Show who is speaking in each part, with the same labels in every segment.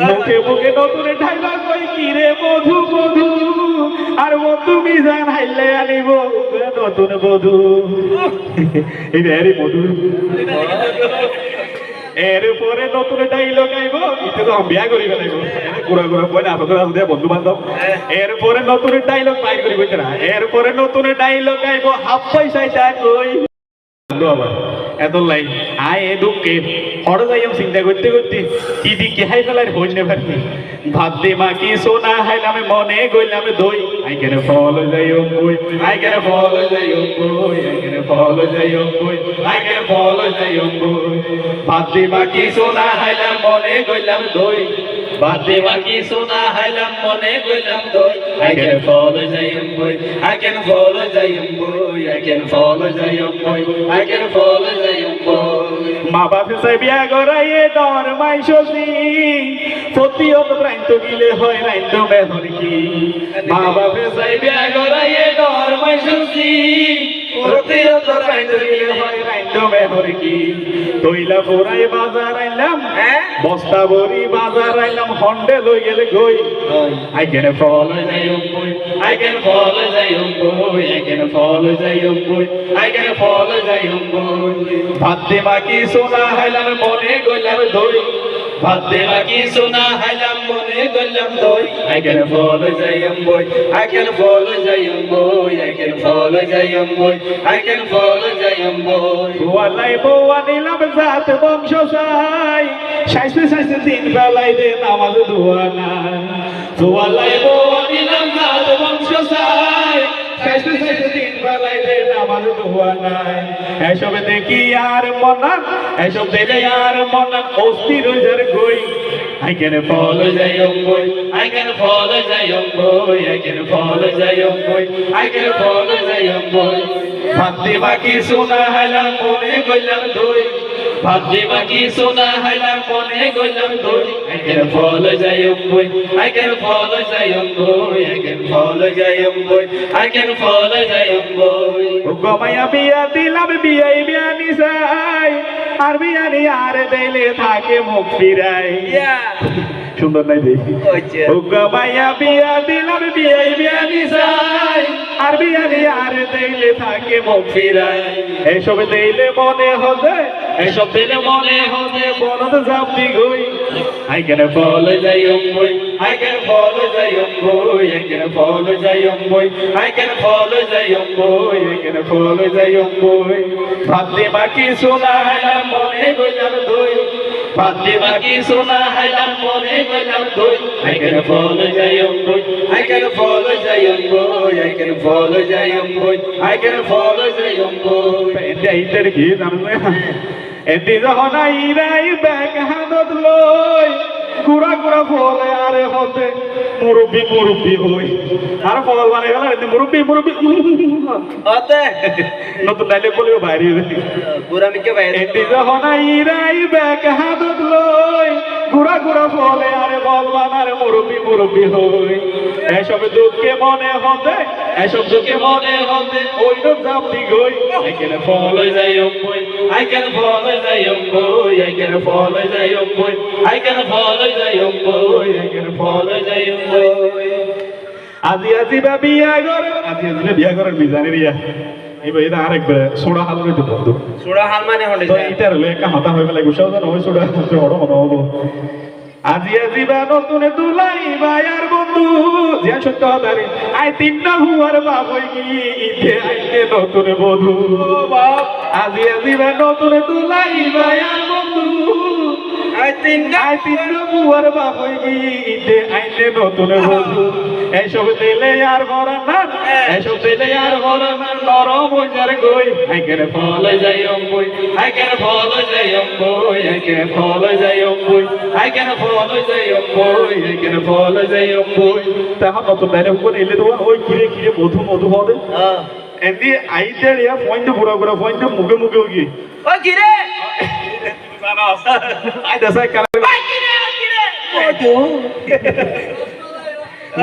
Speaker 1: মুখে মুখে বধু বন্ধু হাইলে আনিব? বধু। এরপরে নতুন ডাইলগ আইব বন্ধু বান্ধব। এরপরে নতুন ডাইলগ বাইর করি কইতে না। এরপরে নতুন ডাইলগ আইব হাফ বন্ধু আবার, এত লাই। আয় দুঃখে। হড় যাইম চিন্তা করতে করতে কি দিকে হাই ফেলার হইন নে পারনি ভাত দে মা কি সোনা হাইলামে মনে গইলাম দই। আই কেন ফল যাইম বই আই কেন ফল যাইম বই আই কেন ফল যাইম বই আই কেন ফল যাইম বই ভাত দে মা কি সোনা হাইলাম মনে গইলাম দই। ভাত দে মা কি সোনা হাইলাম মনে গইলাম দই। আই কেন ফল যাইম বই আই কেন ফল যাইম বই আই কেন ফল যাইম বই আই কেন ফল যাইম বই মা বাপ বিয়া গরাইয়ে ডর মাই সসি প্রতিয়ত প্রান্ত গিলে হয় রাইন্দ মেহর কি। মা বাপ বিয়া গরাইয়ে ডর মাই সসি প্রতিয়ত প্রান্ত গিলে হয় রাইন্দ মেহর কি। তৈলা ফোরাই বাজার আইলাম বস্তা ভরি বাজার আইলাম হন্ডে লই গেলে গই। the young boy. I can follow the young ভাবতে ফল যাইম বই ফল যাইম বই বই আগের ফল যাইম বই বোয়ালাই বোয়ালি লাভ জাত বংশ সাই। সাইসে সাইসে দিন ফেলাই দে নামাজ দোয়া না বো ভাতে বাকি সোনা হাইলাম মনে গইলাম দই ভাতে বাকি সোনা হাইলাম মনে গইলাম দই follow the young boy. I can follow the young boy. I can follow the young boy. গমাইয়া বিয়া দিলাম বিয়াই বিয়া নিসাই আর বিয়া নি আর দেলে থাকে মুখ ফিরাই সুন্দর নাই দেখি গমাইয়া বিয়া দিলাম বিয়াই বিয়া নিসাই দেলে থাকে মুখ ফিরায়। এসব দেইলে মনে হবে, এসব দিলে মনে হবে, বনদ জাপি গই। I can follow the young boy. I can follow the young boy. I can follow the young boy. I can follow the young boy. I can follow the young boy. ভাতে বাকি সোনা হাইলাম মনে গইলাম দই ভাতে বাকি সোনা হাইলাম মনে গইলাম দই I can follow the young boy. I can follow the young boy. I can follow the young boy. I can follow the young boy. এটি যখন ইরাই ব্যাগ হানত লই কুড়া কুড়া ফলে আরে হতে মুরব্বী মুরব্বি হই আর ফল মানে গেল এতে মুরব্বী মুরব্বি
Speaker 2: হতে
Speaker 1: নতুন ডাইলে বলিও বাইরে
Speaker 2: পুরা মিকে বাইরে
Speaker 1: এটি যখন ইরাই ব্যাগ হানত ঘুরা ঘুরা বলে, আরে বলবানার মুরব্বী মুরব্বী হই। এসব দুঃখে মনে হতে, এসব দুঃখে মনে হতে, ওই লোক জাপি গই। একের ফল হয়ে যায় অম্বই আই কেন ফল হয়ে যাই অম্বই একের ফল হয়ে যাই অম্বই আই কেন ফল হয়ে যায় অম্বই একের ফল হয়ে যাই অম্বই আজি আজি বা বিয়া করে আজি আজি বিয়া করে মিজানে বিয়া এইবার এটা সোড়া বন্ধু।
Speaker 2: হাল মানে হলে
Speaker 1: তো ইটার হলে একটা মাথা হয়ে গেলে গুছাও জানো ওই সোড়া বড় মনে হব। আজি আজি বা নতুন দুলাই বায়ার বন্ধু জিয়া সত্য হতারে আই তিনটা হুয়ার বাপ হই ইতে আইতে নতুন বধু। বাপ আজি আজি বা নতুন দুলাই বায়ার বন্ধু।
Speaker 2: আই তিনটা
Speaker 1: আই তিনটা হুয়ার বাপ হই ইতে আইতে নতুন বধু। এসব দিলে আর ভরা না এসব দিলে আর ভরা না নরম যার গই। আই কেন ফলে যাই অম্বই আই কেন ফলে যাই অম্বই আই কেন ফলে যাই অম্বই আই কেন ফলে যাই অম্বই আই কেন ফলে যাই অম্বই। তখন নতুন ডাইলগ করে এলে তোমার ওই কিরে কিরে মধু মধু হবে। এদি আইতে ইয়া পয়েন্ট ঘুরা ঘুরা পয়েন্ট মুখে মুখে গিয়ে
Speaker 2: ও কি রে
Speaker 1: আই দেশাই কারে
Speaker 2: ওই কি রে ওই কি রে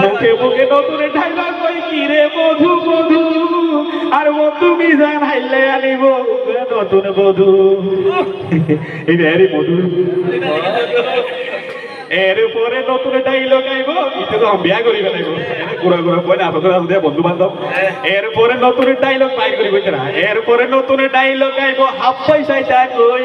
Speaker 1: মুখে মুখে নতুন ডাইলগ কই, কি রে বধু বধু? আর বন্ধু মিজান হাইলে আনিব? নতুন বধু। এই রে মধু এরপরে নতুন ডাইলগ আইব। এটা তো বিয়া করি ফেলাইব। গুড়া গুড়া কই না আপনাদের আছে বন্ধু বান্ধব। এরপরে নতুন ডাইলগ বাইর করি কইতে না। এরপরে নতুন ডাইলগ আইব। হাফ পয়সায় কই